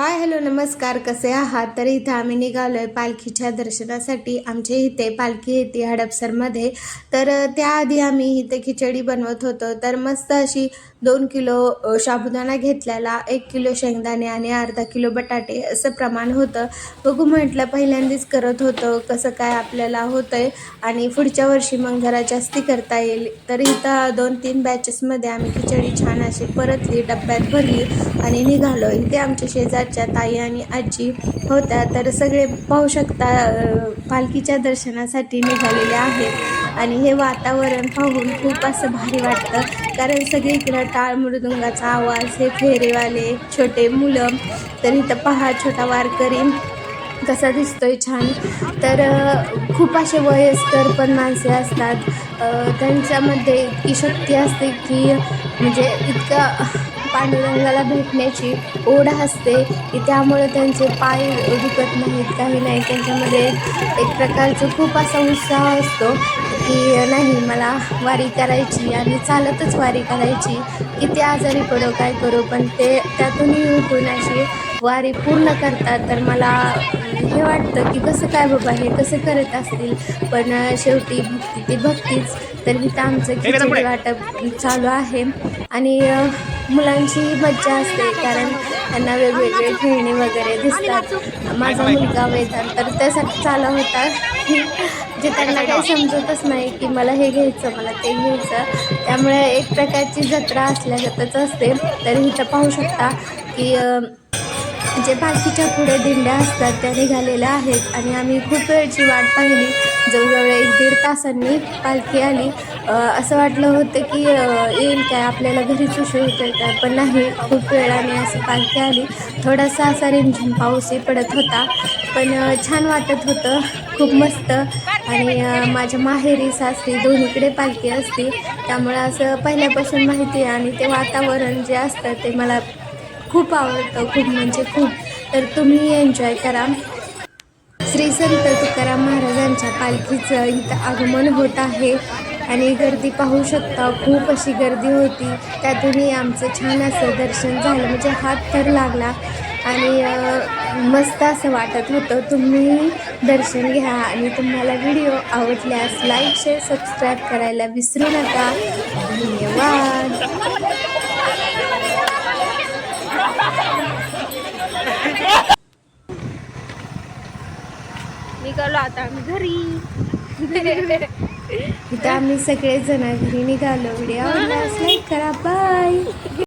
Hi hello नमस्कार. कसे आहात? तर इथं आम्ही निघालोय पालखीच्या दर्शनासाठी. आमच्या इथे पालखी येते हडपसरमध्ये. तर त्याआधी आम्ही इथे खिचडी बनवत होतो. तर मस्त अशी दोन किलो साबुदाणा घेतलेला एक किलो शेंगदाणे आणि अर्धा किलो बटाटे असं प्रमाण होतं. बघू म्हटलं पहिल्यांदाच करत होतं कसं काय आपल्याला होतंय आणि पुढच्या वर्षी मग जरा जास्ती करता येईल. तर इथं दोन तीन बॅचेसमध्ये आम्ही खिचडी छान अशी परतली डब्यात भरली आणि निघालो इथे आमच्या शेजारच्या ताई आणि आजी होत्या तर सगळे पाहू शकता पालखीच्या दर्शनासाठी निघालेले आहेत. आणि हे वातावरण पाहून खूप असं भारी वाटतं कारण सगळीकडं टाळ मृदुंगाचा आवाज हे फेरेवाले छोटे मुलं तर इथं पहा छोटा वारकरी कसा दिसतोय छान. तर खूप असे वयस्कर पण माणसे असतात. त्यांच्यामध्ये इतकी शक्ती असते की म्हणजे इतकं पांडुरंगाला भेटण्याची ओढ असते की त्यामुळे त्यांचे पाय दुखत नाहीत काही नाही. त्यांच्यामध्ये एक प्रकारचं खूप असा उत्साह असतो की नाही मला वारी करायची आणि चालतच वारी करायची. किती आजारी पडो काय करू पण ते त्यातूनही उठून अशी वारी पूर्ण करतात तर मला हे वाटतं की कसं काय बाबा हे कसं करत असतील? पण शेवटी भक्ती ती भक्तीच. तर इथं आमचं खिचडी वाटप चालू आहे. आणि मुलांची मज्जा असते कारण त्यांना वेगवेगळे खेळणी वगैरे दिसतात. माझा मुलगा वेदांत तर त्यासाठी चालू होता. जे त्यांना काही समजतच नाही की मला हे घ्यायचं मला ते घ्यायचं. त्यामुळे एक प्रकारची जत्रा असल्यागतच असते. तर इथं पाहू शकता की जे पालखीच्या पुढे दिंड्या असतात त्या निघालेल्या आहेत. आणि आम्ही खूप वेळची वाट पाहिली. जवळजवळ एक दीड तासांनी पालखी आली. असं वाटलं होतं की येईल काय आपल्याला घरीच उशीर होतोय काय? पण नाही खूप वेळाने असं पालखी आली. थोडासा असा रिमझिम पाऊसही पडत होता. पण छान वाटत होतं. खूप मस्त. आणि माझ्या माहेरी सासरी दोन्हीकडे पालखी असते. त्यामुळं असं पहिल्यापासून माहिती आहे. आणि ते वातावरण जे असतं ते मला खूप आवडतं खूप म्हणजे खूप. तर तुम्ही एन्जॉय करा. श्री संत तुकाराम महाराजांच्या पालखीचं इथं आगमन होत आहे. आणि गर्दी पाहू शकता खूप अशी गर्दी होती. त्यातूनही आमचं छान असं दर्शन झालं. म्हणजे हात तर लागला. आणि मस्त असं वाटत होतं. तुम्ही दर्शन घ्या. आणि तुम्हाला व्हिडिओ आवडल्यास लाईक शेअर सबस्क्राईब करायला विसरू नका. धन्यवाद. निघालो आता आम्ही घरी. इथं आम्ही सगळेजण घरी निघालो. व्हिडिओ लाईक करा बाय